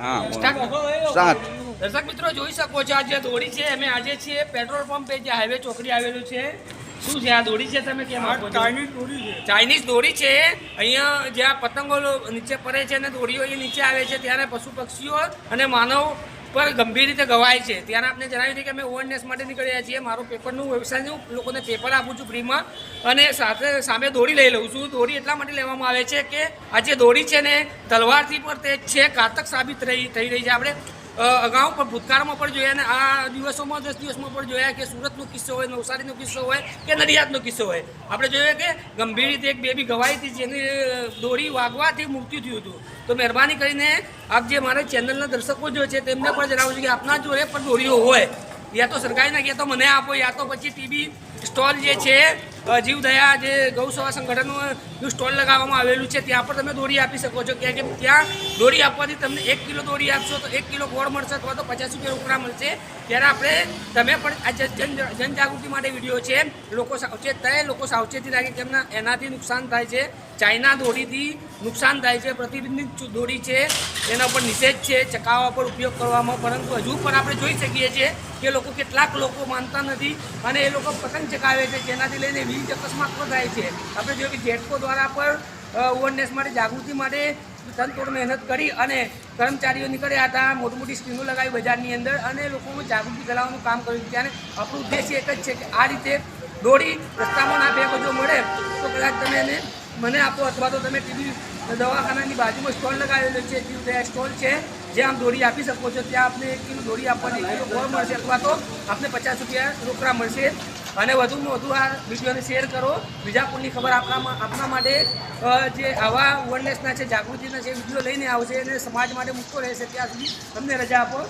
Start. દર્શક મિત્રો જોઈ શકો છો આ જે દોડી છે અમે આજે છીએ પેટ્રોલ પંપે જે હાઈવે ચોકડી આવેલું છે. શું છે આ દોડી છે તમે કેમ ચાઇનીઝ દોડી છે. ચાઇનીઝ દોડી છે. અહીંયા જ્યાં પતંગો નીચે પડે છે અને દોડીઓ એ નીચે આવે છે ત્યારે પશુ પક્ષીઓ અને માનવ પર ગંભીર રીતે ગવાય છે. ત્યારે આપણે જણાવ્યું હતું કે અમે અવેરનેસ માટે નીકળી રહ્યા છીએ. મારો પેપરનું વ્યવસાય હું લોકોને પેપર આપું છું ફ્રીમાં અને સાથે સામે દોરી લઈ લઉં છું. દોરી એટલા માટે લેવામાં આવે છે કે આ જે દોરી છે ને તલવારથી પર તે છે, ઘાતક સાબિત રહી થઈ રહી છે. આપણે અગાઉ પણ ભૂતકાળમાં પણ જોયા અને આ દિવસોમાં, દસ દિવસમાં પણ જોયા કે સુરતનો કિસ્સો હોય, નવસારીનો કિસ્સો હોય કે નડિયાદનો કિસ્સો હોય. આપણે જોયું કે ગંભીર રીતે એક બેબી ગવાઈ હતી, જેની દોરી વાગવાથી મૃત્યુ થયું હતું. તો મહેરબાની કરીને આપ જે મારા ચેનલના દર્શકો જો છે, તેમને પણ જણાવું છું કે આપના જોડે પણ દોરીઓ હોય. યા તો સરકારી નાખીએ તો મને આપો, યા તો પછી ટીવી સ્ટોલ જે છે જીવદયા જે ગૌસેવા સંગઠનનું સ્ટોલ લગાવવામાં આવેલું છે, ત્યાં પણ તમે દોરી આપી શકો છો. કે ત્યાં દોરી આપવાથી તમને એક કિલો દોરી આપશો તો એક કિલો ગોળ મળશે અથવા તો પચાસ રૂપિયા રોકડા મળશે. ત્યારે આપણે, તમે પણ આ જન જન- જનજાગૃતિ માટે વીડિયો છે. લોકો સાવચેત થાય, લોકો સાવચેતી રાખે કેમ એનાથી નુકસાન થાય છે. ચાઇના દોરીથી નુકસાન થાય છે પ્રતિબંધિત દોરી છે. એના ઉપર નિષેધ છે, ચકાવવા પર ઉપયોગ કરવામાં, પરંતુ હજુ પણ આપણે જોઈ શકીએ છીએ કે લોકો કેટલાક લોકો માનતા નથી અને એ લોકો પતંગ ચકાવે છે, જેનાથી લઈને વીજ અકસ્માત પણ થાય છે. આપણે જોયું કે જેટકો દ્વારા પણ અવેરનેસ માટે, જાગૃતિ માટે તનતોડ મહેનત કરી અને કર્મચારીઓ નીકળ્યા હતા મોટી મોટી સ્ક્રીનો લગાવી બજારની અંદર અને લોકોમાં જાગૃતિ ફેલાવવાનું કામ કર્યું ત્યારે આપણું ઉદ્દેશ્ય એક જ છે કે આ રીતે દોડી રસ્તામાં ના ફેંકો જો મળે, તો કદાચ તમે એને મને આપો અથવા તો તમે ટીવી દવાખાનાની બાજુમાં સ્ટોલ લગાવેલો છે જીવદયા સ્ટોલ છે, જે આમ દોરી આપી શકો છો. ત્યાં આપને એક કિલો દોરી આપવાની, એક કિલો ગોળ મળશે અથવા તો આપને પચાસ રૂપિયા રોકડા મળશે. અને વધુમાં વધુ આ વિડીયોને શેર કરો. બીજા કોઈની ખબર આપણા આપણા માટે જે આવા અવેરનેસના છે, જાગૃતિના છે, વીડિયો લઈને આવશે અને સમાજ માટે મૂકતો રહેશે ત્યાં સુધી તમને રજા આપો.